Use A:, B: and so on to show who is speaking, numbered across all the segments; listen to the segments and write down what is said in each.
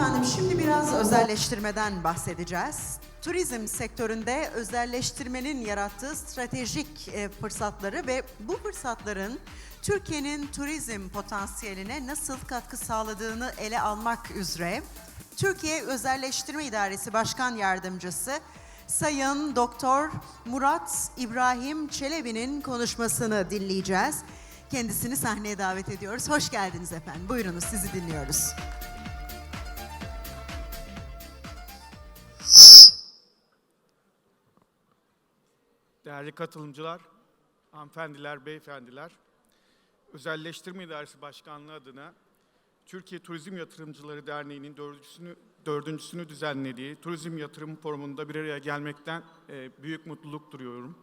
A: efendim şimdi biraz özelleştirmeden bahsedeceğiz. Turizm sektöründe özelleştirmenin yarattığı stratejik e, fırsatları ve bu fırsatların Türkiye'nin turizm potansiyeline nasıl katkı sağladığını ele almak üzere Türkiye Özelleştirme İdaresi Başkan Yardımcısı Sayın Doktor Murat İbrahim Çelebi'nin konuşmasını dinleyeceğiz. Kendisini sahneye davet ediyoruz. Hoş geldiniz efendim. Buyurunuz sizi dinliyoruz.
B: Değerli katılımcılar, hanımefendiler, beyefendiler, Özelleştirme İdaresi Başkanlığı adına Türkiye Turizm Yatırımcıları Derneği'nin dördüncüsünü, dördüncüsünü düzenlediği Turizm Yatırım Forumu'nda bir araya gelmekten e, büyük mutluluk duyuyorum.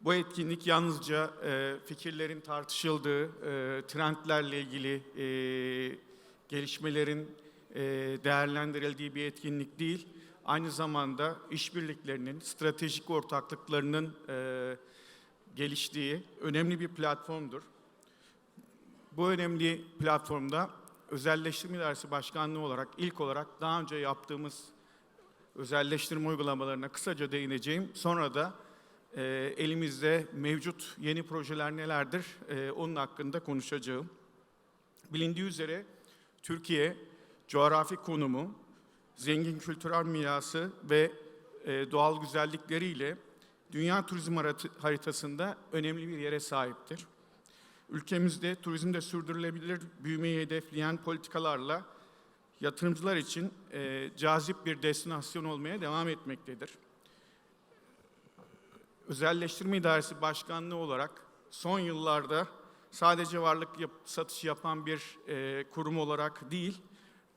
B: Bu etkinlik yalnızca e, fikirlerin tartışıldığı, e, trendlerle ilgili e, gelişmelerin e, değerlendirildiği bir etkinlik değil. Aynı zamanda işbirliklerinin, stratejik ortaklıklarının e, geliştiği önemli bir platformdur. Bu önemli platformda Özelleştirme İdaresi Başkanlığı olarak ilk olarak daha önce yaptığımız özelleştirme uygulamalarına kısaca değineceğim. Sonra da e, elimizde mevcut yeni projeler nelerdir e, onun hakkında konuşacağım. Bilindiği üzere Türkiye coğrafi konumu, zengin kültürel mirası ve e, doğal güzellikleriyle dünya turizm harit- haritasında önemli bir yere sahiptir. Ülkemizde turizmde sürdürülebilir büyümeyi hedefleyen politikalarla yatırımcılar için e, cazip bir destinasyon olmaya devam etmektedir. Özelleştirme İdaresi Başkanlığı olarak son yıllarda sadece varlık yap- satışı yapan bir e, kurum olarak değil,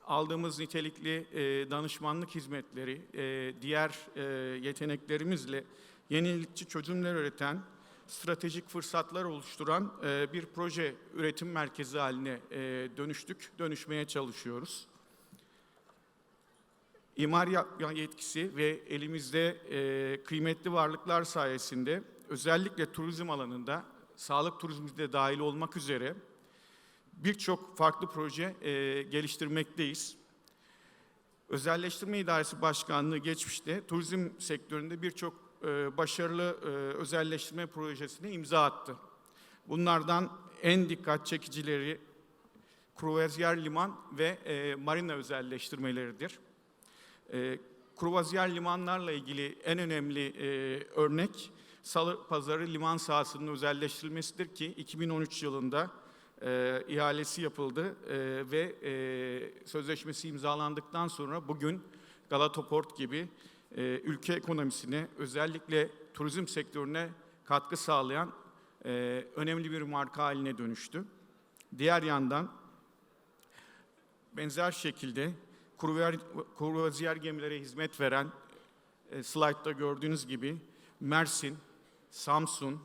B: aldığımız nitelikli e, danışmanlık hizmetleri, e, diğer e, yeteneklerimizle yenilikçi çözümler üreten, stratejik fırsatlar oluşturan e, bir proje üretim merkezi haline e, dönüştük, dönüşmeye çalışıyoruz. İmar yetkisi ve elimizde e, kıymetli varlıklar sayesinde özellikle turizm alanında, sağlık turizmi de dahil olmak üzere birçok farklı proje e, geliştirmekteyiz. Özelleştirme İdaresi Başkanlığı geçmişte turizm sektöründe birçok e, başarılı e, özelleştirme projesine imza attı. Bunlardan en dikkat çekicileri Kruvaziyer Liman ve e, marina özelleştirmeleridir. E, Kruvaziyer limanlarla ilgili en önemli e, örnek Salı Pazarı liman sahasının özelleştirilmesidir ki 2013 yılında e, ihalesi yapıldı e, ve e, sözleşmesi imzalandıktan sonra bugün Galata Port gibi e, ülke ekonomisine özellikle turizm sektörüne katkı sağlayan e, önemli bir marka haline dönüştü. Diğer yandan benzer şekilde kruvaziyer gemilere hizmet veren e, slaytta gördüğünüz gibi Mersin, Samsun,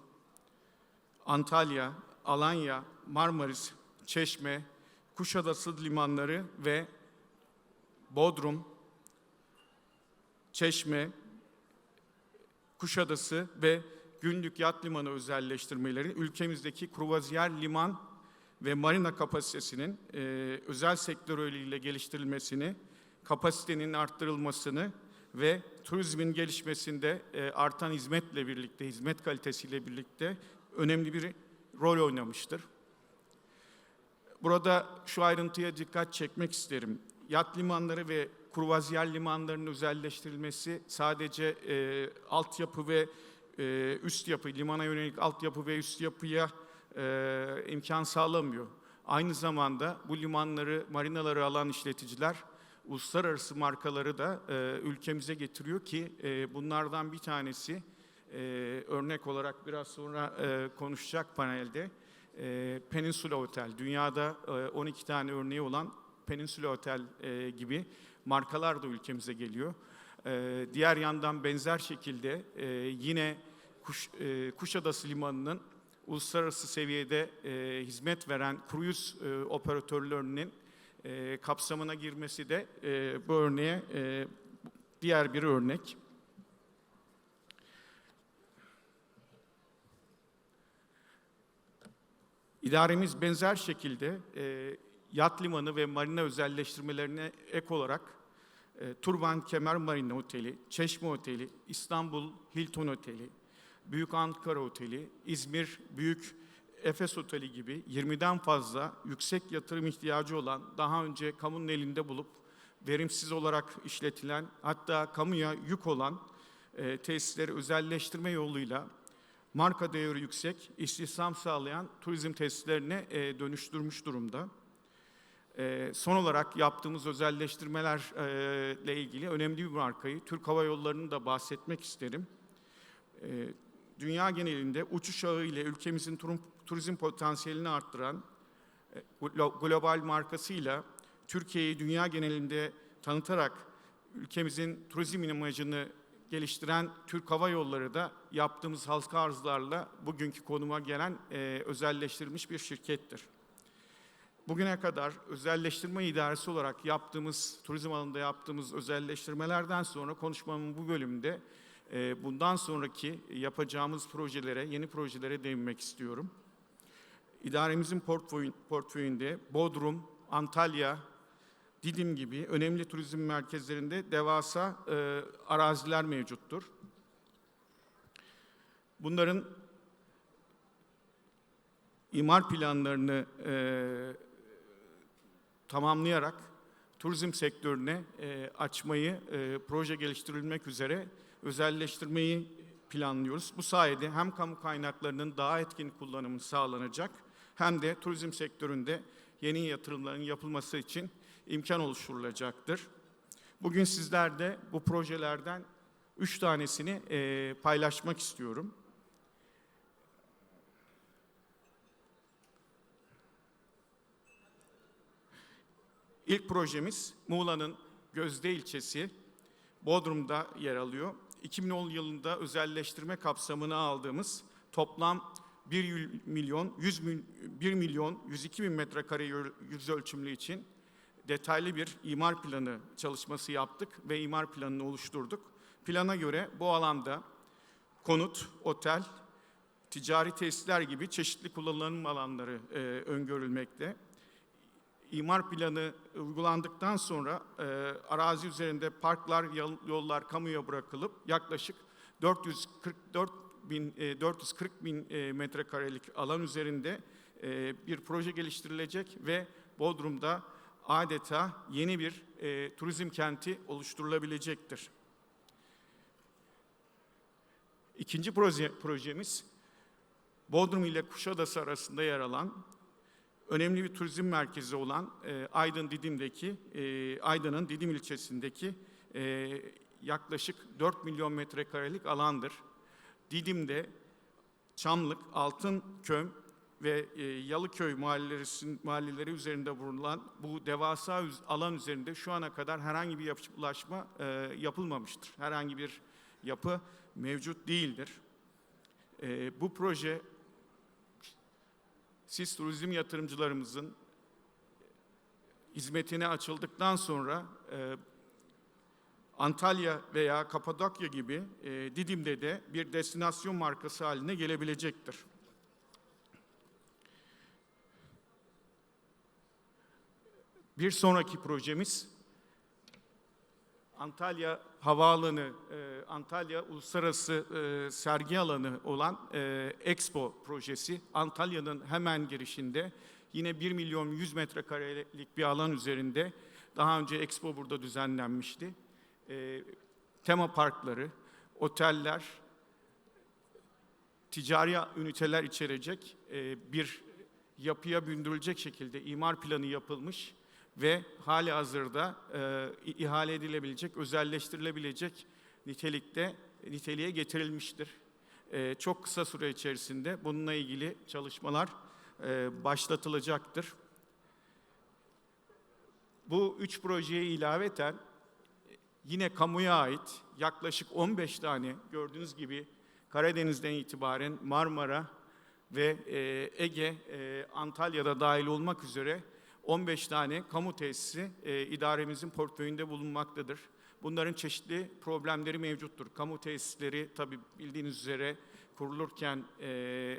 B: Antalya, Alanya, Marmaris, Çeşme, Kuşadası limanları ve Bodrum, Çeşme, Kuşadası ve Günlük Yat Limanı özelleştirmeleri ülkemizdeki kruvaziyer liman ve marina kapasitesinin e, özel sektörüyle geliştirilmesini, kapasitenin arttırılmasını ve turizmin gelişmesinde e, artan hizmetle birlikte, hizmet kalitesiyle birlikte önemli bir rol oynamıştır. Burada şu ayrıntıya dikkat çekmek isterim. Yat limanları ve kruvaziyer limanlarının özelleştirilmesi sadece e, altyapı ve e, üst yapı, limana yönelik altyapı ve üst yapıya e, imkan sağlamıyor. Aynı zamanda bu limanları, marinaları alan işleticiler uluslararası markaları da e, ülkemize getiriyor ki e, bunlardan bir tanesi e, örnek olarak biraz sonra e, konuşacak panelde e, Peninsula Otel. Dünyada e, 12 tane örneği olan Peninsula Otel e, gibi markalar da ülkemize geliyor. E, diğer yandan benzer şekilde e, yine Kuş, e, Kuşadası Limanı'nın uluslararası seviyede e, hizmet veren kruyuz e, operatörlerinin e, kapsamına girmesi de e, bu örneğe e, diğer bir örnek. İdaremiz benzer şekilde e, yat limanı ve marina özelleştirmelerine ek olarak e, Turban Kemer Marina Oteli, Çeşme Oteli, İstanbul Hilton Oteli, Büyük Ankara Oteli, İzmir Büyük Efes Oteli gibi 20'den fazla yüksek yatırım ihtiyacı olan, daha önce kamunun elinde bulup verimsiz olarak işletilen, hatta kamuya yük olan e, tesisleri özelleştirme yoluyla marka değeri yüksek, istihdam sağlayan turizm tesislerine e, dönüştürmüş durumda. E, son olarak yaptığımız özelleştirmelerle ilgili önemli bir markayı, Türk Hava Yolları'nı da bahsetmek isterim. E, dünya genelinde uçuş ağı ile ülkemizin turizm potansiyelini arttıran e, glo- global markasıyla Türkiye'yi dünya genelinde tanıtarak ülkemizin turizm imajını geliştiren Türk Hava Yolları da yaptığımız halka arzlarla bugünkü konuma gelen e, özelleştirilmiş bir şirkettir. Bugüne kadar özelleştirme idaresi olarak yaptığımız, turizm alanında yaptığımız özelleştirmelerden sonra konuşmamın bu bölümünde e, bundan sonraki yapacağımız projelere, yeni projelere değinmek istiyorum. İdaremizin portföy, portföyünde Bodrum, Antalya, Didim gibi önemli turizm merkezlerinde devasa e, araziler mevcuttur. Bunların imar planlarını e, tamamlayarak turizm sektörüne e, açmayı, e, proje geliştirilmek üzere özelleştirmeyi planlıyoruz. Bu sayede hem kamu kaynaklarının daha etkin kullanımı sağlanacak hem de turizm sektöründe yeni yatırımların yapılması için imkan oluşturulacaktır. Bugün sizlerde bu projelerden üç tanesini e, paylaşmak istiyorum. İlk projemiz Muğla'nın Gözde ilçesi, Bodrum'da yer alıyor. 2010 yılında özelleştirme kapsamına aldığımız toplam 1 milyon 100 mil, 1 milyon 102 bin metrekare yüz ölçümlü için detaylı bir imar planı çalışması yaptık ve imar planını oluşturduk. Plana göre bu alanda konut, otel, ticari tesisler gibi çeşitli kullanım alanları e, öngörülmekte. İmar planı uygulandıktan sonra e, arazi üzerinde parklar, yol- yollar kamuya bırakılıp yaklaşık 444 bin, e, 440 bin e, metrekarelik alan üzerinde e, bir proje geliştirilecek ve Bodrum'da adeta yeni bir e, turizm kenti oluşturulabilecektir. İkinci proje, projemiz Bodrum ile Kuşadası arasında yer alan önemli bir turizm merkezi olan e, Aydın Didim'deki, e, Aydın'ın Didim ilçesindeki e, yaklaşık 4 milyon metrekarelik alandır. Didim'de Çamlık, Altınköy ve e, Yalıköy mahalleleri, üzerinde bulunan bu devasa alan üzerinde şu ana kadar herhangi bir yapılaşma e, yapılmamıştır. Herhangi bir yapı mevcut değildir. E, bu proje siz turizm yatırımcılarımızın hizmetine açıldıktan sonra e, Antalya veya Kapadokya gibi Didim'de de bir destinasyon markası haline gelebilecektir. Bir sonraki projemiz Antalya Havaalanı, e, Antalya Uluslararası e, Sergi Alanı olan e, Expo projesi. Antalya'nın hemen girişinde yine 1 milyon 100 metrekarelik bir alan üzerinde daha önce Expo burada düzenlenmişti. Tema parkları, oteller, ticari üniteler içerecek bir yapıya bündürülecek şekilde imar planı yapılmış ve hali hazırda e, ihale edilebilecek, özelleştirilebilecek nitelikte niteliğe getirilmiştir. E, çok kısa süre içerisinde bununla ilgili çalışmalar e, başlatılacaktır. Bu üç projeye ilaveten yine kamuya ait yaklaşık 15 tane gördüğünüz gibi Karadeniz'den itibaren Marmara ve e, Ege, e, Antalya'da dahil olmak üzere 15 tane kamu tesisi e, idaremizin portföyünde bulunmaktadır. Bunların çeşitli problemleri mevcuttur. Kamu tesisleri tabii bildiğiniz üzere kurulurken e,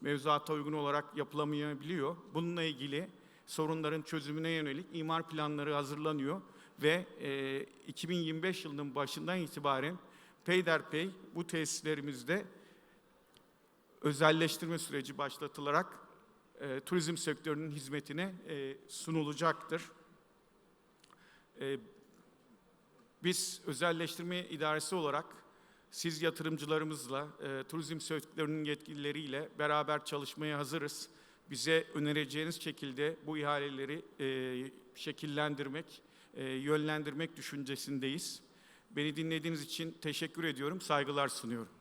B: mevzuata uygun olarak yapılamayabiliyor. Bununla ilgili sorunların çözümüne yönelik imar planları hazırlanıyor ve e, 2025 yılının başından itibaren peyderpey bu tesislerimizde özelleştirme süreci başlatılarak e, turizm sektörünün hizmetine e, sunulacaktır. E, biz özelleştirme idaresi olarak siz yatırımcılarımızla, e, turizm sektörünün yetkilileriyle beraber çalışmaya hazırız. Bize önereceğiniz şekilde bu ihaleleri e, şekillendirmek, e, yönlendirmek düşüncesindeyiz. Beni dinlediğiniz için teşekkür ediyorum, saygılar sunuyorum.